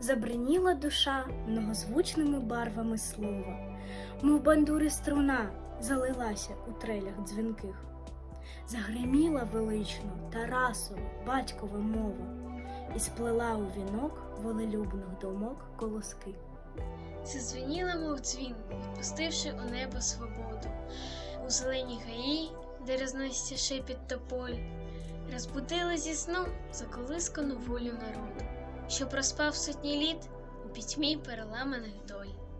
Забриніла душа многозвучними барвами слова, мов бандури струна залилася у трелях дзвінких. Загриміла велично Тарасова, батькова мова, і сплела у вінок волелюбних думок колоски. Зазвеніла, мов дзвін, відпустивши у небо свободу, у зеленій гаї, де розноситься шепіт тополь, розбудила зі сну заколискану волю народу, що проспав сотні літ у пітьмі переламаних доль.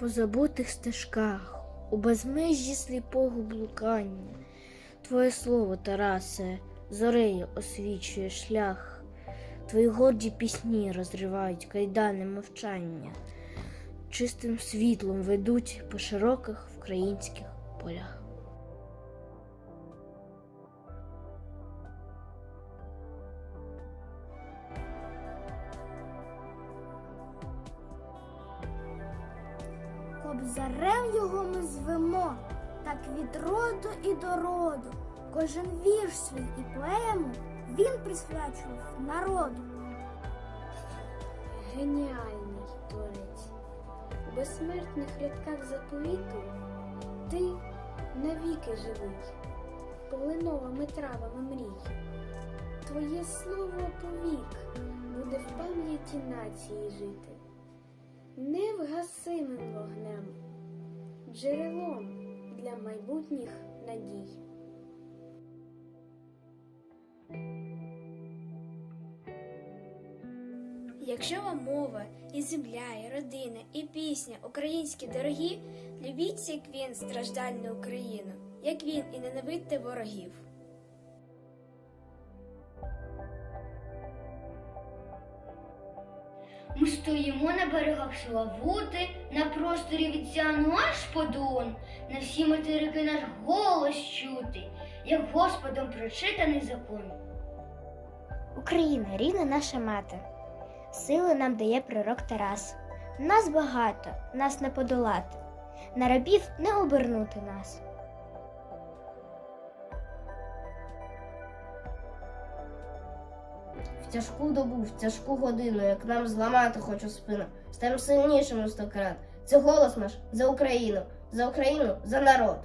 по забутих стежках, у безмежі сліпого блукання. Твоє слово, Тарасе, зорею освічує шлях, твої горді пісні розривають кайдани мовчання, чистим світлом ведуть по широких українських полях. Кобзарем його ми звемо, так від роду і до роду. Кожен вірш свій і поему він присвячував народу. Геніальний творець, у безсмертних рядках заповіту ти навіки живий, полиновими травами мрій. Твоє слово повік буде в пам'яті нації жити, невгасимим вогнем, джерелом для майбутніх надій. Якщо вам мова, і земля, і родина, і пісня українські дорогі, любіть, як він, страждальну Україну, як він, і ненавидьте ворогів. Ми стоїмо на берегах Славути, на просторі від Сіану аж по Дон, на всі материки наш голос чути, як Господом прочитаний закон. Україна, рідна наша мати, сили нам дає пророк Тарас. Нас багато, нас не подолати, на рабів не обернути нас. Тяжку добу, в тяжку годину, як нам зламати хочу спину, стаємо сильнішими сто крат. Це голос наш за Україну, за Україну, за народ.